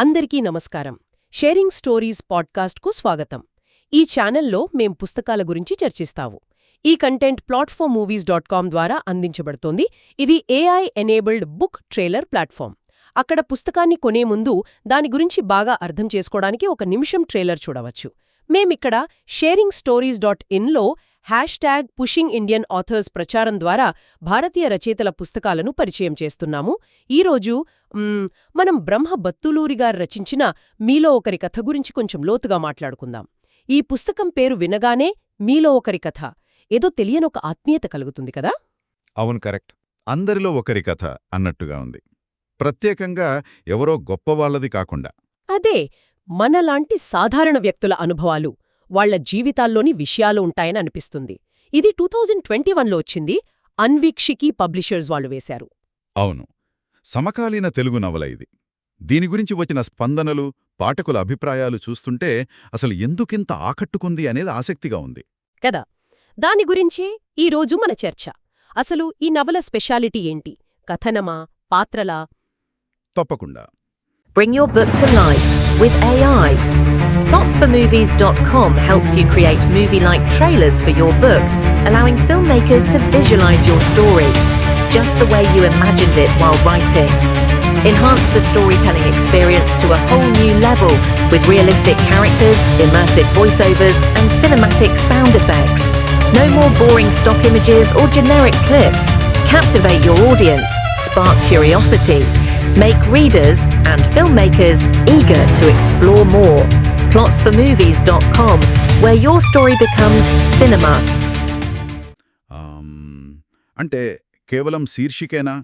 అందరికీ నమస్కారం. Sharing stories పాడ్కాస్ట్కు స్వాగతం. ఈ ఛానల్లో మేం పుస్తకాల గురించి చర్చిస్తావు ఈ content platform movies dot com ద్వారా అందించబడుతోంది. ఇది AI enabled book trailer platform అక్కడ పుస్తకాన్ని కొనే ముందు దాని గురించి బాగా అర్థం చేసుకోవడానికి ఒక నిమిషం ట్రైలర్ చూడవచ్చు. మేమిక్కడ sharing stories dot ఇన్లో hash tag pushing Indian authors ప్రచారం ద్వారా భారతీయ రచయితల పుస్తకాలను పరిచయం చేస్తున్నాము. ఈరోజు మనం బ్రహ్మ బత్తులూరిగారు రచించిన మీలో ఒకరి కథ గురించి కొంచెం లోతుగా మాట్లాడుకుందాం. ఈ పుస్తకం పేరు వినగానే మీలో ఒకరి కథ. ఏదో తెలియనొక ఆత్మీయత కలుగుతుంది కదా? అవును కరెక్ట్. అందరిలో ఒకరి కథ అన్నట్టుగా ఉంది. ప్రత్యేకంగా ఎవరో గొప్పవాళ్ళది కాకుండా. అదే మనలాంటి సాధారణ వ్యక్తుల అనుభవాలు. వాళ్ళ జీవితాల్లోని విషయాలు ఉంటాయని అనిపిస్తుంది. ఇది టూ థౌజండ్ ట్వంటీ వన్లో వచ్చింది. అన్వీక్షికి పబ్లిషర్స్ వాళ్ళు వేశారు. అవును. సమకాలీన తెలుగు నవల ఇది. దీని గురించి వచ్చిన స్పందనలు పాఠకుల అభిప్రాయాలు చూస్తుంటే అసలు ఎందుకింత ఆకట్టుకుంది అనేది ఆసక్తిగా ఉంది. కదా! దాని గురించే ఈరోజు మన చర్చ. అసలు ఈ నవల స్పెషాలిటీ ఏంటి? కథనమా? పాత్రలా? తప్పకుండా. Bring your book to life with AI. Plotsformovies.com helps you create movie like trailers for your book, allowing filmmakers to visualize your story just the way you imagined it while writing. Enhance the storytelling experience to a whole new level with realistic characters, immersive voiceovers, and cinematic sound effects. No more boring stock images or generic clips. Captivate your audience, spark curiosity, make readers and filmmakers eager to explore more. Plotsformovies.com, where your story becomes cinema. ఆమ్, అంటే కేవలం శీర్షికేనా?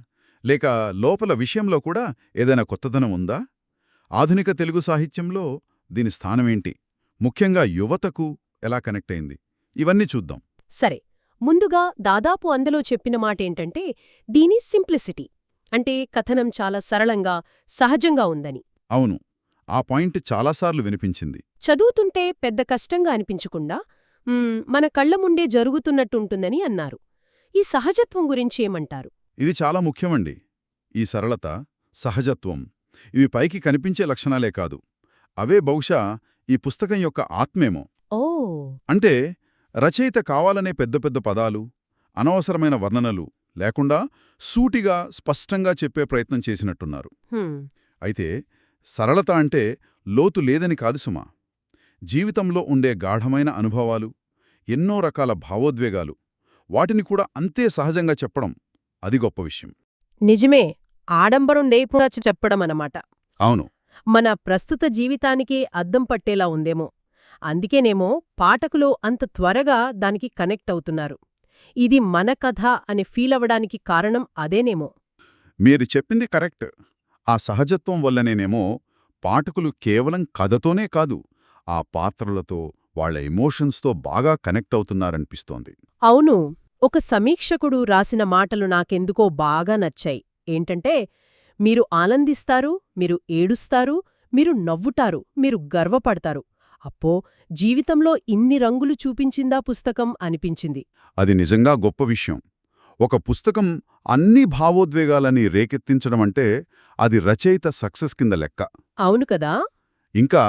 లేక లోపల విషయంలో కూడా ఏదైనా కొత్తదనం ఉందా? ఆధునిక తెలుగు సాహిత్యంలో దీని స్థానమేంటి? ముఖ్యంగా యువతకు ఎలా కనెక్ట్ అయింది? ఇవన్నీ చూద్దాం. సరే ముందుగా దాదాపు అందులో చెప్పిన మాటేంటంటే దీని సింప్లిసిటీ అంటే కథనం చాలా సరళంగా సహజంగా ఉందని. అవును ఆ పాయింట్ చాలాసార్లు వినిపించింది. చదువుతుంటే పెద్ద కష్టంగా అనిపించకుండా మన కళ్ళ ముందే జరుగుతున్నట్టుంటుందని అన్నారు. ఈ సహజత్వం గురించి ఏమంటారు? ఇది చాలా ముఖ్యమండి. ఈ సరళత సహజత్వం ఇవి పైకి కనిపించే లక్షణాలే కాదు. అవే బహుశా ఈ పుస్తకం యొక్క ఆత్మేమో. ఓ! అంటే రచయిత కావాలనే పెద్ద పెద్ద పదాలు అనవసరమైన వర్ణనలు లేకుండా సూటిగా స్పష్టంగా చెప్పే ప్రయత్నం చేసినట్టున్నారు. అయితే సరళత అంటే లోతు లేదని కాదు సుమా. జీవితంలో ఉండే గాఢమైన అనుభవాలు ఎన్నో రకాల భావోద్వేగాలు వాటిని కూడా అంతే సహజంగా చెప్పడం అది గొప్ప విషయం. నిజమే ఆడంబరం లేకుండా చెప్పడం అన్నమాట అవును. మన ప్రస్తుత జీవితానికే అద్దం పట్టేలా ఉందేమో. అందుకేనేమో పాఠకులు అంత త్వరగా దానికి కనెక్ట్ అవుతున్నారు. ఇది మన కథ అని ఫీల్ అవ్వడానికి కారణం అదేనేమో. మీరు చెప్పింది కరెక్ట్. ఆ సహజత్వం వల్లనేనేమో పాఠకులు కేవలం కథతోనే కాదు ఆ పాత్రలతో వాళ్ళ ఎమోషన్స్తో బాగా కనెక్ట్ అవుతున్నారనిపిస్తోంది. అవును. ఒక సమీక్షకుడు రాసిన మాటలు నాకెందుకో బాగా నచ్చాయి. ఏంటంటే మీరు ఆనందిస్తారు మీరు ఏడుస్తారు మీరు నవ్వుటారు మీరు గర్వపడతారు. అప్పో జీవితంలో ఇన్ని రంగులు చూపించిందా పుస్తకం అనిపించింది. అది నిజంగా గొప్ప విషయం. ఒక పుస్తకం అన్ని భావోద్వేగాలని రేకెత్తించడమంటే అది రచయిత సక్సెస్ కింద లెక్క. అవును కదా. ఇంకా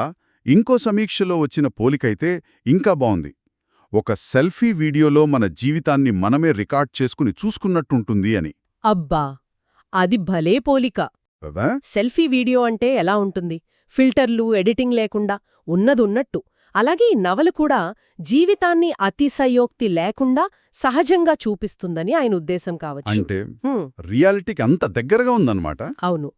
ఇంకో సమీక్షలో వచ్చిన పోలికైతే ఇంకా బావుంది. ఒక సెల్ఫీ వీడియోలో మన జీవితాన్ని మనమే రికార్డ్ చేసుకుని చూసుకున్నట్టుంటుంది అని. అబ్బా! అది భలే పోలిక. కదా? సెల్ఫీ వీడియో అంటే ఎలా ఉంటుంది? ఫిల్టర్లు ఎడిటింగ్ లేకుండా ఉన్నదున్నట్టు. అలాగే ఈ నవల కూడా జీవితాన్ని అతిశయోక్తి లేకుండా సహజంగా చూపిస్తుందని ఆయన ఉద్దేశం కావచ్చు. అంటే రియాలిటీకి అంత దగ్గరగా ఉందన్నమాట? అవును.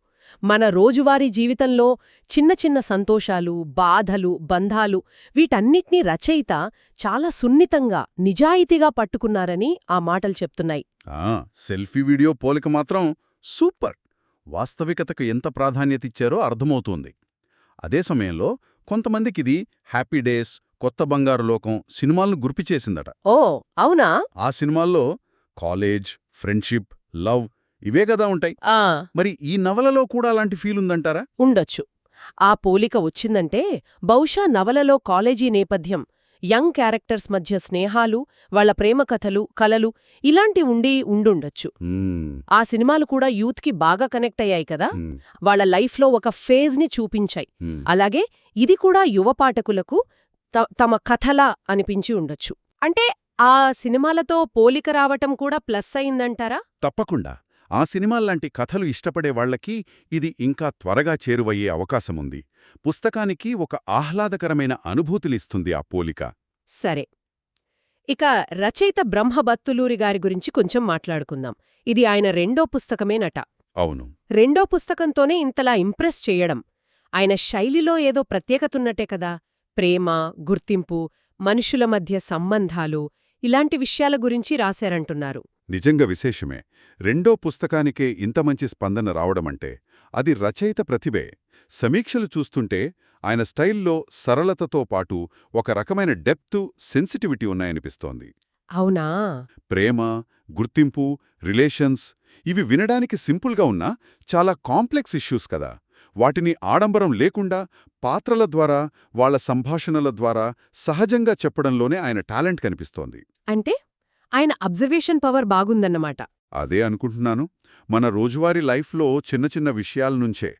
మన రోజువారీ జీవితంలో చిన్న చిన్న సంతోషాలు బాధలు బంధాలు వీటన్నిటినీ రచయిత చాలా సున్నితంగా నిజాయితీగా పట్టుకున్నారని ఆ మాటలు చెప్తున్నాయి. ఆ, సెల్ఫీ వీడియో పోలిక మాత్రం సూపర్! వాస్తవికతకు ఎంత ప్రాధాన్యత ఇచ్చారో అర్థమవుతోంది. అదే సమయంలో కొంతమందికిది హ్యాపీ డేస్ కొత్త బంగారు లోకం సినిమాలను గుర్పిచేసిందట ఓ అవునా? ఆ సినిమాల్లో కాలేజ్ ఫ్రెండ్షిప్ లవ్ ఇవే కదా ఉంటాయి. ఆ. మరి ఈ నవలలో కూడా అలాంటి ఫీల్ ఉందంటారా? ఉండొచ్చు. ఆ పోలిక వచ్చిందంటే బహుశా నవలలో కాలేజీ నేపథ్యం యంగ్ క్యారెక్టర్స్ మధ్య స్నేహాలు వాళ్ళ ప్రేమ కథలు కలలు ఇలాంటి ఉండి ఉండుండొచ్చు. ఆ సినిమాలు కూడా యూత్కి బాగా కనెక్ట్ అయ్యాయి కదా. వాళ్ళ లైఫ్లో ఒక ఫేజ్ని చూపించాయి. అలాగే ఇది కూడా యువ పాఠకులకు తమ కథలా అనిపించి ఉండొచ్చు. అంటే ఆ సినిమాలతో పోలిక రావటం కూడా ప్లస్ అయిందంటారా? తప్పకుండా. ఆ సినిమాల్లాంటి కథలు ఇష్టపడే వాళ్ళకి ఇది ఇంకా త్వరగా చేరువయ్యే అవకాశముంది. పుస్తకానికి ఒక ఆహ్లాదకరమైన అనుభూతిలిస్తుంది ఆ పోలిక. సరే. ఇక రచయిత బ్రహ్మబత్తులూరి గారి గురించి కొంచెం మాట్లాడుకుందాం. ఇది ఆయన రెండో పుస్తకమేనట అవును. రెండో పుస్తకంతోనే ఇంతలా ఇంప్రెస్ చేయడం. ఆయన శైలిలో ఏదో ప్రత్యేకతున్నట్టే కదా. ప్రేమ గుర్తింపు మనుషుల మధ్య సంబంధాలు ఇలాంటి విషయాల గురించి రాశారంటున్నారు. నిజంగా విశేషమే. రెండో పుస్తకానికే ఇంత మంచి స్పందన రావడమంటే అది రచయిత ప్రతిభే. సమీక్షలు చూస్తుంటే ఆయన స్టైల్లో సరళతతో పాటు ఒక రకమైన డెప్త్ సెన్సిటివిటీ ఉన్నాయనిపిస్తోంది. అవునా? ప్రేమ గుర్తింపు రిలేషన్స్ ఇవి వినడానికి సింపుల్గా ఉన్నా చాలా కాంప్లెక్స్ ఇష్యూస్ కదా. వాటిని ఆడంబరం లేకుండా పాత్రల ద్వారా వాళ్ళ సంభాషణల ద్వారా సహజంగా చెప్పడంలోనే ఆయన టాలెంట్ కనిపిస్తోంది. అంటే? ఆయన అబ్జర్వేషన్ పవర్ బాగుందన్నమాట. అదే అనుకుంటున్నాను. మన రోజువారీ లైఫ్లో చిన్న చిన్న విషయాల నుంచే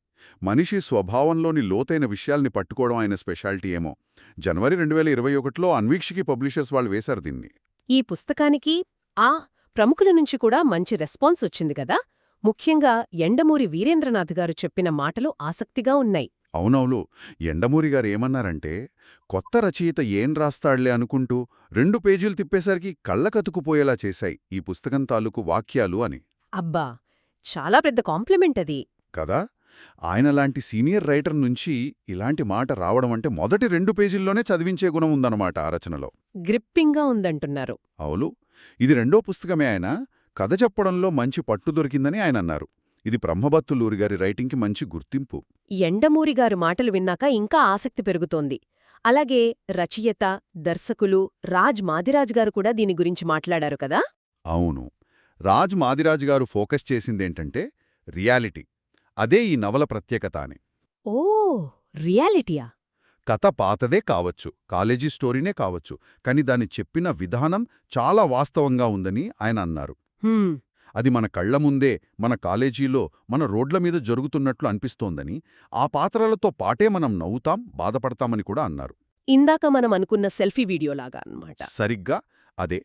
మనిషి స్వభావంలోని లోతైన విషయాల్ని పట్టుకోవడం ఆయన స్పెషాలిటీ ఏమో. జనవరి రెండు వేల ఇరవై ఒకటిలో అన్వీక్షకి పబ్లిషర్స్ వాళ్ళు వేశారు దీన్ని. ఈ పుస్తకానికి ఆ ప్రముఖుల నుంచి కూడా మంచి రెస్పాన్స్ వచ్చింది కదా. ముఖ్యంగా ఎండమూరి వీరేంద్రనాథ్ గారు చెప్పిన మాటలు ఆసక్తిగా ఉన్నాయి. అవునవును ఎండమూరి గారు ఏమన్నారంటే కొత్త రచయిత ఏం రాస్తాళ్ళే అనుకుంటూ రెండు పేజీలు తిప్పేసరికి కళ్ళకతుకుపోయేలా చేశాయి ఈ పుస్తకం తాలూకు వాక్యాలు అని. అబ్బా! చాలా పెద్ద కాంప్లిమెంట్ అది. కదా! ఆయనలాంటి సీనియర్ రైటర్ నుంచి ఇలాంటి మాట రావడం అంటే మొదటి రెండు పేజీల్లోనే చదివించే గుణం ఉందన్నమాట ఆ రచనలో. గ్రిప్పింగ్గా ఉందంటున్నారు. అవును. ఇది రెండో పుస్తకమే ఆయన కథ చెప్పడంలో మంచి పట్టు దొరికిందని ఆయన అన్నారు ఇది బ్రహ్మబత్తులూరి గారి రైటింగ్కి మంచి గుర్తింపు. ఎండమూరి గారు మాటలు విన్నాక ఇంకా ఆసక్తి పెరుగుతోంది. అలాగే రచయిత దర్శకులు రాజ్ మాదిరాజ్ గారు కూడా దీని గురించి మాట్లాడారు కదా? అవును. రాజ్ మాదిరాజు గారు ఫోకస్ చేసిందేంటంటే రియాలిటీ. అదే ఈ నవల ప్రత్యేకత అని. ఓ! రియాలిటీయా? కథ పాతదే కావచ్చు కాలేజీ స్టోరీనే కావచ్చు కాని దాన్ని చెప్పిన విధానం చాలా వాస్తవంగా ఉందని ఆయన అన్నారు. అది మన కళ్ళ ముందే మన కాలేజీలో మన రోడ్ల మీద జరుగుతున్నట్లు అనిపిస్తోందని ఆ పాత్రలతో పాటే మనం నవ్వుతాం బాధపడతామని కూడా అన్నారు. ఇందాక మనం అనుకున్న సెల్ఫీ వీడియోలాగా అన్నమాట. సరిగ్గా అదే.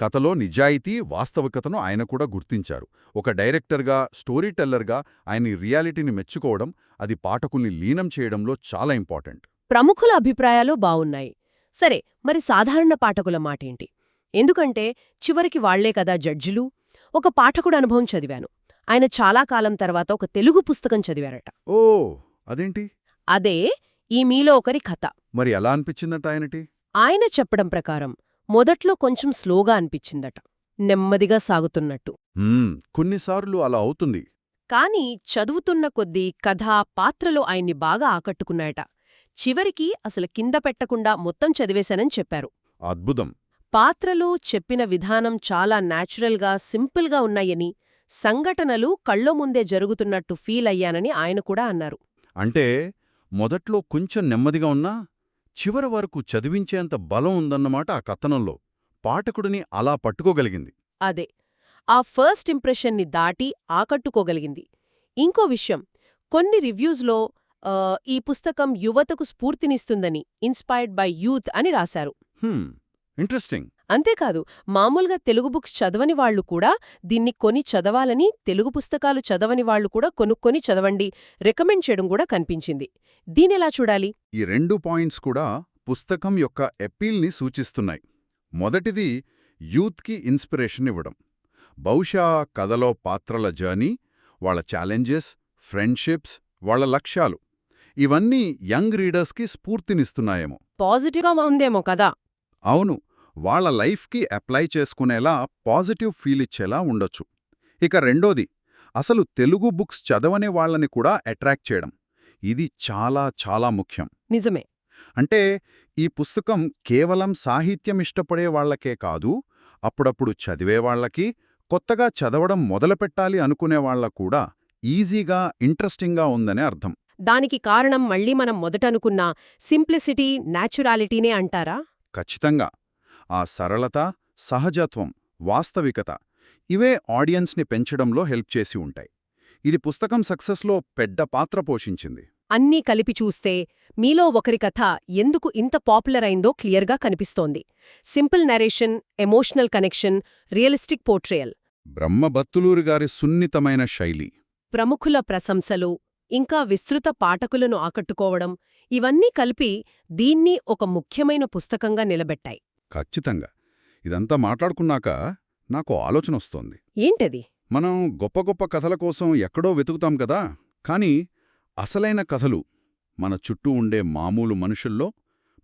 కథలో నిజాయితీ వాస్తవికతను ఆయన కూడా గుర్తించారు. ఒక డైరెక్టర్గా స్టోరీ టెల్లర్గా ఆయన రియాలిటీని మెచ్చుకోవడం అది పాఠకుల్ని లీనం చేయడంలో చాలా ఇంపార్టెంట్. ప్రముఖుల అభిప్రాయాలు బావున్నాయి. సరే మరి సాధారణ పాఠకుల మాటేంటి? ఎందుకంటే చివరికి వాళ్ళే కదా జడ్జిలు ఒక పాఠకుడు అనుభవం చదివాను. ఆయన చాలా కాలం తర్వాత ఒక తెలుగు పుస్తకం చదివారట. ఓ అదేంటి? అదే ఈ మీలో ఒకరి కథ. మరి ఎలా అనిపించిందట ఆయనటి ఆయన చెప్పడం ప్రకారం మొదట్లో కొంచెం స్లోగా అనిపించిందట. నెమ్మదిగా సాగుతున్నట్టు. కొన్నిసార్లు అలా అవుతుంది. కాని చదువుతున్న కొద్దీ కథ పాత్రలో ఆయన్ని బాగా ఆకట్టుకున్నాయట. చివరికి అసలు కింద పెట్టకుండా మొత్తం చదివేశానని చెప్పారు. అద్భుతం. పాత్రలు చెప్పిన విధానం చాలా న్యాచురల్గా సింపుల్గా ఉన్నాయని సంఘటనలు కళ్ళో ముందే జరుగుతున్నట్టు ఫీల్ అయ్యానని ఆయన కూడా అన్నారు. అంటే మొదట్లో కొంచెం నెమ్మదిగా ఉన్నా చివరి వరకు చదివించేంత బలం ఉందన్నమాట ఆ కథనంలో. పాఠకుడిని అలా పట్టుకోగలిగింది. అదే ఆ ఫస్ట్ ఇంప్రెషన్ని దాటి ఆకట్టుకోగలిగింది. ఇంకో విషయం కొన్ని రివ్యూస్లో ఈ పుస్తకం యువతకు స్ఫూర్తినిస్తుందని ఇన్స్పైర్డ్ బై యూత్ అని రాశారు. ఇంట్రెస్టింగ్ అంతేకాదు మామూలుగా తెలుగు బుక్స్ చదవని వాళ్ళు కూడా దీన్ని కొని చదవాలని తెలుగు పుస్తకాలు చదవని వాళ్ళు కూడా కొనుక్కొని చదవండి రికమెండ్ చేయడం కూడా కనిపించింది. దీనెలా చూడాలి? ఈ రెండు పాయింట్స్ కూడా పుస్తకం యొక్క ఎప్పీల్ని సూచిస్తున్నాయి. మొదటిది యూత్కి ఇన్స్పిరేషన్ ఇవ్వడం. బహుశా కథలో పాత్రల జర్నీ వాళ్ళ ఛాలెంజెస్ ఫ్రెండ్షిప్స్ వాళ్ళ లక్ష్యాలు ఇవన్నీ యంగ్ రీడర్స్కి స్ఫూర్తినిస్తున్నాయేమో. పాజిటివ్గా ఉందేమో కదా? అవును. వాళ్ళ లైఫ్కి అప్లై చేసుకునేలా పాజిటివ్ ఫీల్ ఇచ్చేలా ఉండొచ్చు. ఇక రెండోది అసలు తెలుగు బుక్స్ చదవని వాళ్ళని కూడా అట్రాక్ట్ చేయడం. ఇది చాలా చాలా ముఖ్యం. నిజమే. అంటే ఈ పుస్తకం కేవలం సాహిత్యం ఇష్టపడే వాళ్ళకే కాదు అప్పుడప్పుడు చదివేవాళ్ళకి కొత్తగా చదవడం మొదలుపెట్టాలి అనుకునేవాళ్ళ కూడా ఈజీగా ఇంట్రెస్టింగ్గా ఉందనే అర్థం. దానికి కారణం మళ్ళీ మనం మొదటనుకున్న సింప్లిసిటీ న్యాచురాలిటీనే అంటారా? ఖచ్చితంగా. ఆ సరళత సహజత్వం వాస్తవికత ఇవే ఆడియన్స్ని పెంచడంలో హెల్ప్ చేసి ఉంటాయి. ఇది పుస్తకం సక్సెస్లో పెద్ద పాత్ర పోషించింది. అన్నీ కలిపి చూస్తే మీలో ఒకరి కథ ఎందుకు ఇంత పాపులర్ అయిందో క్లియర్గా కనిపిస్తోంది. Simple narration emotional connection realistic portrayal. Brahmabathuluri గారి సున్నితమైన శైలి. ప్రముఖుల ప్రశంసలు ఇంకా విస్తృత పాఠకులను ఆకట్టుకోవడం ఇవన్నీ కలిపి దీన్ని ఒక ముఖ్యమైన పుస్తకంగా నిలబెట్టాయి. ఖచ్చితంగా. ఇదంతా మాట్లాడుకున్నాక నాకు ఆలోచన వస్తోంది ఏంటది? మనం గొప్ప గొప్ప కథల కోసం ఎక్కడో వెతుకుతాం కదా కానీ అసలైన కథలు మన చుట్టూ ఉండే మామూలు మనుషుల్లో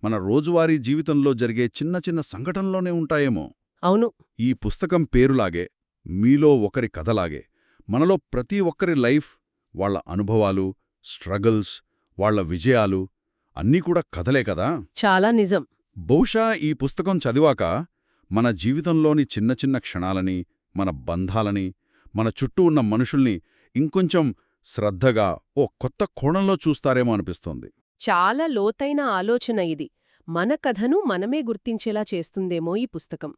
మన రోజువారీ జీవితంలో జరిగే చిన్న చిన్న సంఘటనలోనే ఉంటాయేమో. అవును. ఈ పుస్తకం పేరులాగే మీలో ఒకరి కథలాగే మనలో ప్రతి ఒక్కరి లైఫ్ వాళ్ళ అనుభవాలు స్ట్రగల్స్ వాళ్ళ విజయాలు అన్నీ కూడా కథలే కదా? చాలా నిజం. బహుశా ఈ పుస్తకం చదివాక మన జీవితంలోని చిన్న చిన్న క్షణాలని మన బంధాలని మన చుట్టూ ఉన్న మనుషుల్ని ఇంకొంచెం శ్రద్ధగా ఓ కొత్త కోణంలో చూస్తారేమో అనిపిస్తోంది. చాలా లోతైన ఆలోచన ఇది. మన కథను మనమే గుర్తించేలా చేస్తుందేమో ఈ పుస్తకం.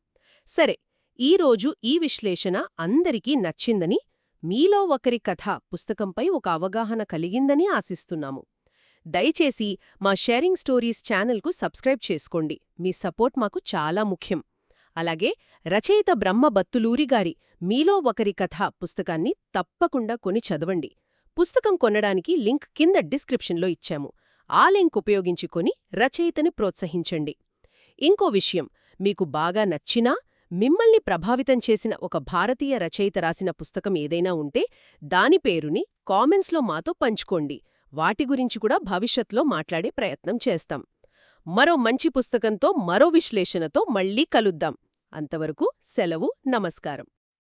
సరే ఈరోజు ఈ విశ్లేషణ అందరికీ నచ్చిందని మీలో ఒకరి కథ పుస్తకంపై ఒక అవగాహన కలిగిందని ఆశిస్తున్నాము. దయచేసి మా షేరింగ్ స్టోరీస్ ఛానల్కు సబ్స్క్రైబ్ చేసుకోండి. మీ సపోర్ట్ మాకు చాలా ముఖ్యం. అలాగే రచయిత బ్రహ్మ బత్తులూరి గారి మీలో ఒకరి కథ పుస్తకాన్ని తప్పకుండా కొని చదవండి. పుస్తకం కొనడానికి లింక్ కింద డిస్క్రిప్షన్లో ఇచ్చాము. ఆ లింక్ ఉపయోగించి కొని రచయితని ప్రోత్సహించండి. ఇంకో విషయం మీకు బాగా నచ్చినా మిమ్మల్ని ప్రభావితం చేసిన ఒక భారతీయ రచయిత రాసిన పుస్తకం ఏదైనా ఉంటే దాని పేరుని కామెంట్స్లో మాతో పంచుకోండి. వాటి గురించి కూడా భవిష్యత్లో మాట్లాడే ప్రయత్నం చేస్తాం. మరో మంచి పుస్తకంతో మరో విశ్లేషణతో మళ్ళీ కలుద్దాం. అంతవరకు సెలవు నమస్కారం.